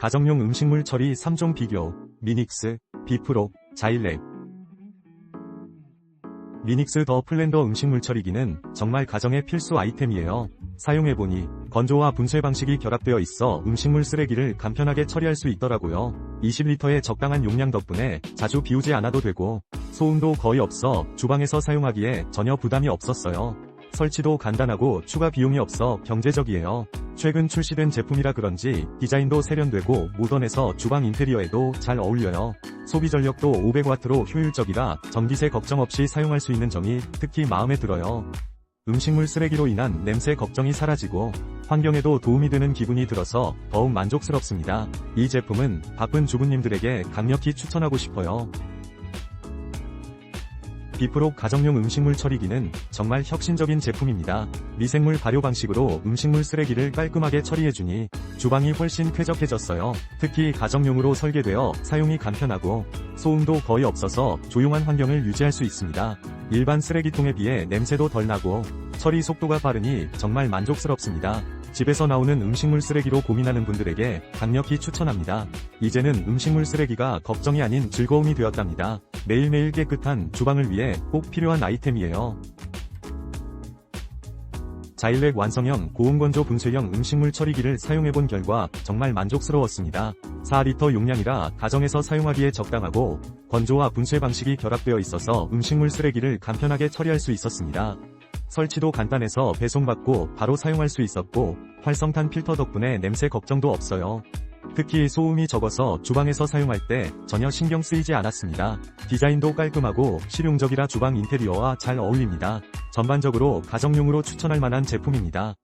가정용 음식물 처리 3종 비교, 미닉스, 비프로, 자일렉. 미닉스 더 플랜더 음식물 처리기는 정말 가정의 필수 아이템이에요. 사용해보니 건조와 분쇄 방식이 결합되어 있어 음식물 쓰레기를 간편하게 처리할 수 있더라고요. 20리터의 적당한 용량 덕분에 자주 비우지 않아도 되고 소음도 거의 없어 주방에서 사용하기에 전혀 부담이 없었어요. 설치도 간단하고 추가 비용이 없어 경제적이에요. 최근 출시된 제품이라 그런지 디자인도 세련되고 모던해서 주방 인테리어에도 잘 어울려요. 소비 전력도 500W로 효율적이라 전기세 걱정 없이 사용할 수 있는 점이 특히 마음에 들어요. 음식물 쓰레기로 인한 냄새 걱정이 사라지고 환경에도 도움이 되는 기분이 들어서 더욱 만족스럽습니다. 이 제품은 바쁜 주부님들에게 강력히 추천하고 싶어요. 비프로 가정용 음식물 처리기는 정말 혁신적인 제품입니다. 미생물 발효 방식으로 음식물 쓰레기를 깔끔하게 처리해주니 주방이 훨씬 쾌적해졌어요. 특히 가정용으로 설계되어 사용이 간편하고 소음도 거의 없어서 조용한 환경을 유지할 수 있습니다. 일반 쓰레기통에 비해 냄새도 덜 나고 처리 속도가 빠르니 정말 만족스럽습니다. 집에서 나오는 음식물 쓰레기로 고민하는 분들에게 강력히 추천합니다. 이제는 음식물 쓰레기가 걱정이 아닌 즐거움이 되었답니다. 매일매일 깨끗한 주방을 위해 꼭 필요한 아이템이에요. 자일렉 완성형 고온건조 분쇄형 음식물 처리기를 사용해본 결과 정말 만족스러웠습니다. 4리터 용량이라 가정에서 사용하기에 적당하고 건조와 분쇄 방식이 결합되어 있어서 음식물 쓰레기를 간편하게 처리할 수 있었습니다. 설치도 간단해서 배송받고 바로 사용할 수 있었고 활성탄 필터 덕분에 냄새 걱정도 없어요. 특히 소음이 적어서 주방에서 사용할 때 전혀 신경 쓰이지 않았습니다. 디자인도 깔끔하고 실용적이라 주방 인테리어와 잘 어울립니다. 전반적으로 가정용으로 추천할 만한 제품입니다.